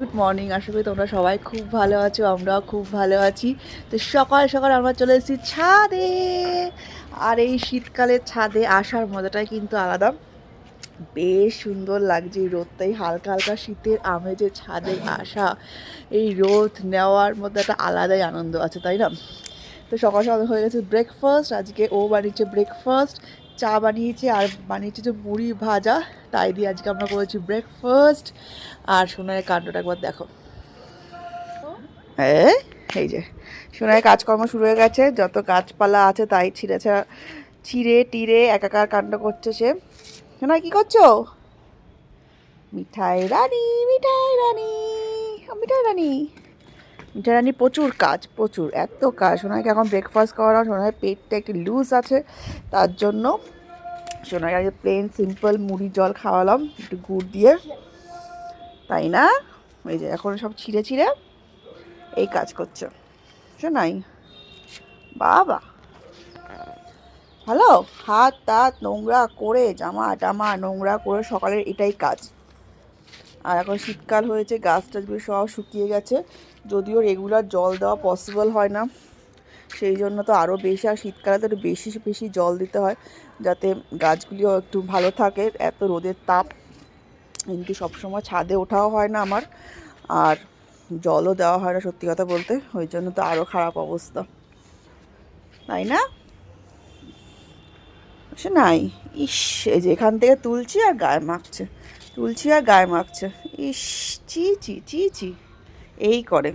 Good morning আশা করি তোমরা সবাই খুব ভালো আছো, আমরাও খুব ভালো আছি। তো সকাল সকাল আমরা চলে এসেছি ছাদে। আর এই শীতকালের ছাদে আসার মজাটাই কিন্তু আলাদা। বেশ সুন্দর লাগছে এই রোদটাই হালকা হালকা শীতের আমেজে ছাদে আসা, এই রোদ নেওয়ার মধ্যে একটা আলাদাই আনন্দ আছে, তাই না? তো সকাল সকাল হয়ে গেছে ব্রেকফাস্ট আজকে ও বানিয়েছে ব্রেকফাস্ট চা বানিয়েছি আর বানিয়েছি যে মুড়ি ভাজা, তাই দিয়ে আজকে আমরা করেছি ব্রেকফাস্ট আর সোনার কাণ্ডটা একবার দেখো। হ্যাঁ এই যে সোনার কাজকর্ম শুরু হয়ে গেছে, যত গাছপালা আছে তাই ছিঁড়ে ছা- ছিঁড়ে টিরে একাকার কাণ্ড করছে সে। সোনা কি করছ? মিঠাই রানী মিঠাই রানী মিঠাই রানী। মিঠাই রানী প্রচুর কাজ, প্রচুর, এত কাজ। সোনাকে এখন ব্রেকফাস্ট করানো সোনার পেটটা একটু লুজ আছে, তার জন্য সোনাকে আগে প্লেন সিম্পল মুড়ি জল খাওয়ালাম, একটু গুড় দিয়ে। তাই না? এই যে, এখন সব ছিঁড়ে ছিঁড়ে এই কাজ করছে। শোনাই বাবা! হ্যালো হাত তাত নোংরা করে, জামা টামা নোংরা করে সকালের এটাই কাজ। আর এখন শীতকাল হয়েছে, গাছ টাছগুলো সব শুকিয়ে গেছে, যদিও রেগুলার জল দেওয়া পসিবল হয় না। সেই জন্য তো আরও বেশি, আর শীতকালে তো একটু বেশি বেশি জল দিতে হয় যাতে গাছগুলিও একটু ভালো থাকে, এত রোদের তাপ। কিন্তু সবসময় ছাদে ওঠাও হয় না আমার, আর জলও দেওয়া হয় না সত্যি কথা বলতে, ওই জন্য তো আরও খারাপ অবস্থা। তাই না? সে নাই, ইস, এই যে এখান থেকে তুলছি আর গায়ে মাখছে, তুলছি আর গায়ে মাখছে, ইস চি চি চি চি এই করে।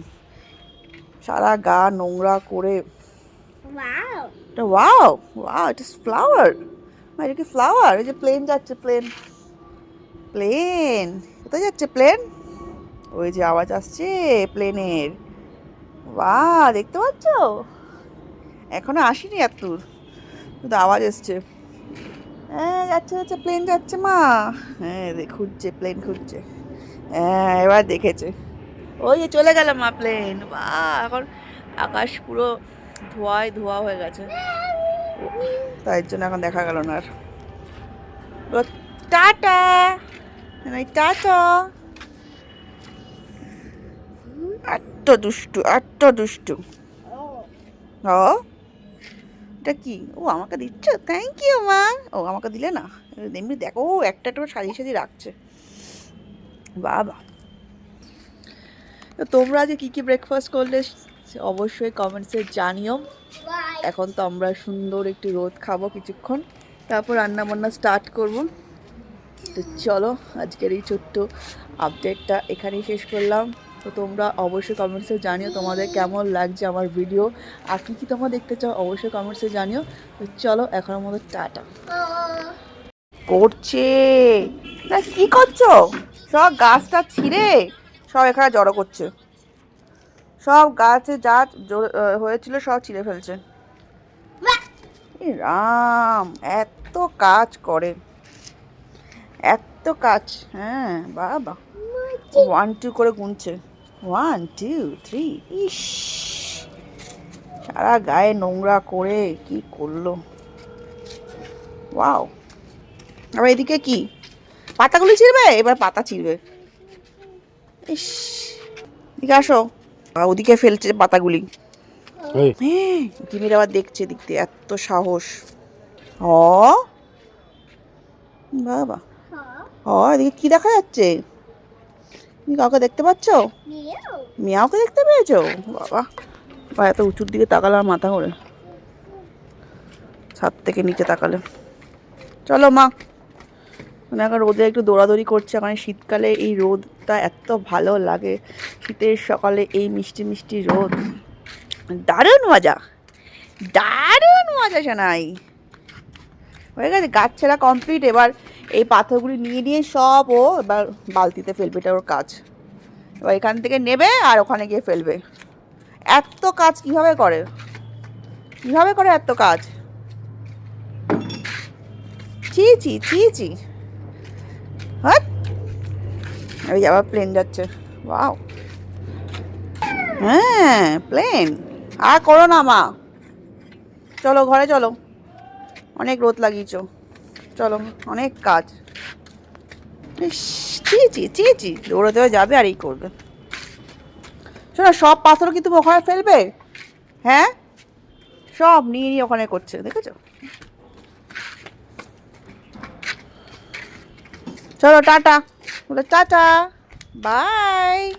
সারা গা নোংরা করে. এটা wow wow it is flower এটা কি ফ্লাওয়ার এই যে প্লেন যাচ্ছে প্লেন প্লেন কোথায় যাচ্ছে প্লেন ওই যে আওয়াজ আসছে প্লেনের বা দেখতে পাচ্ছ? এখনও আসেনি এত দূর কিন্তু আওয়াজ এসছে। হ্যাঁ যাচ্ছে যাচ্ছে প্লেন যাচ্ছে, মা। হ্যাঁ খুঁজছে প্লেন খুঁজছে। হ্যাঁ এবার দেখেছে। ওই যে চলে গেল, মা প্লেন বা এখন আকাশ পুরো ধোয়ায় ধোয়া হয়ে গেছে। তাই জন্য এখন দেখা গেল না আর। টাটা! এই টাটা! এত দুষ্টু এত দুষ্টু। ও, এটা কি? ও, আমাকে দিচ্ছ? থ্যাংক ইউ মা। ও, আমাকে দিলে না? এমনি দেখো, ও, একটা একটা সাজিয়ে সাজিয়ে রাখছে। বাবা। তো তোমরা যে কী কী ব্রেকফাস্ট করলে? অবশ্যই কমেন্টসে জানিও। এখন তো আমরা সুন্দর একটি রোদ খাব কিছুক্ষণ। তারপর রান্না বান্না স্টার্ট করব। তো চলো আজকের এই ছোট্ট আপডেটটা এখানেই শেষ করলাম। তো তোমরা অবশ্যই কমেন্টসে জানিও তোমাদের কেমন লাগছে আমার ভিডিও আর কী কী তোমরা দেখতে চাও অবশ্যই কমেন্টসে জানিও। তো চলো এখনের মতো টাটা. করছে। না কি করছ? সব গাছটা ছিঁড়ে সব এখানে জড়ো করছে। সব গাছে যা হয়েছিল সব ছিঁড়ে ফেলছে। রাম, এত কাজ করে। এত কাজ হ্যাঁ বাবা। ওয়ান টু করে গুনছে। ওয়ান টু থ্রি ইস। সারা গায়ে নোংরা করে কি করল? ওয়াও আবার এদিকে কি? পাতাগুলি ছিঁড়বে? এবার পাতা ছিঁড়বে। ইস। এদিকে আসো। ওদিকে ফেলছে পাতাগুলি। এই। হ্যাঁ, আবার দেখছে দেখতে এত সাহস। হ। বাবা। হ এদিকে কি দেখা যাচ্ছে? তুমি কাউকে দেখতে পাচ্ছ. মিয়াওকে দেখতে পেয়েছ? বাবা। বা এত উঁচুর দিকে তাকালে আর মাথা করে ছাদ থেকে নিচে তাকালে। চলো মা। মানে এখন রোদে একটু দৌড়াদৌড়ি করছে মানে শীতকালে এই রোদটা এত ভালো লাগে। শীতের সকালে এই মিষ্টি মিষ্টি রোদ। দারুণ মজা। দারুণ মজা শোনাই হয়ে গেছে, গাছ ছেঁড়া কমপ্লিট এবার এই পাথরগুলি নিয়ে নিয়ে সব ও এবার বালতিতে ফেলবে, এটা ওর কাজ। এবার এখান থেকে নেবে আর ওখানে গিয়ে ফেলবে। এত কাজ কীভাবে করে? কীভাবে করে এত কাজ? চি চি চি চি হাট ওই আবার প্লেন যাচ্ছে। ওয়াও হ্যাঁ প্লেন আর করো না মা। চলো ঘরে চলো। অনেক রোদ লাগিয়েছ। চলো অনেক কাজ। ইস, চি চি চি চি দৌড়ে দৌড়ে যাবে আর এই করবে। শোনো সব পাথর কি তুমি ওখানে ফেলবে? হ্যাঁ? সব নিয়ে নিয়ে ওখানে করছে দেখেছ? চলো টাটা। বলে টাটা। বাই।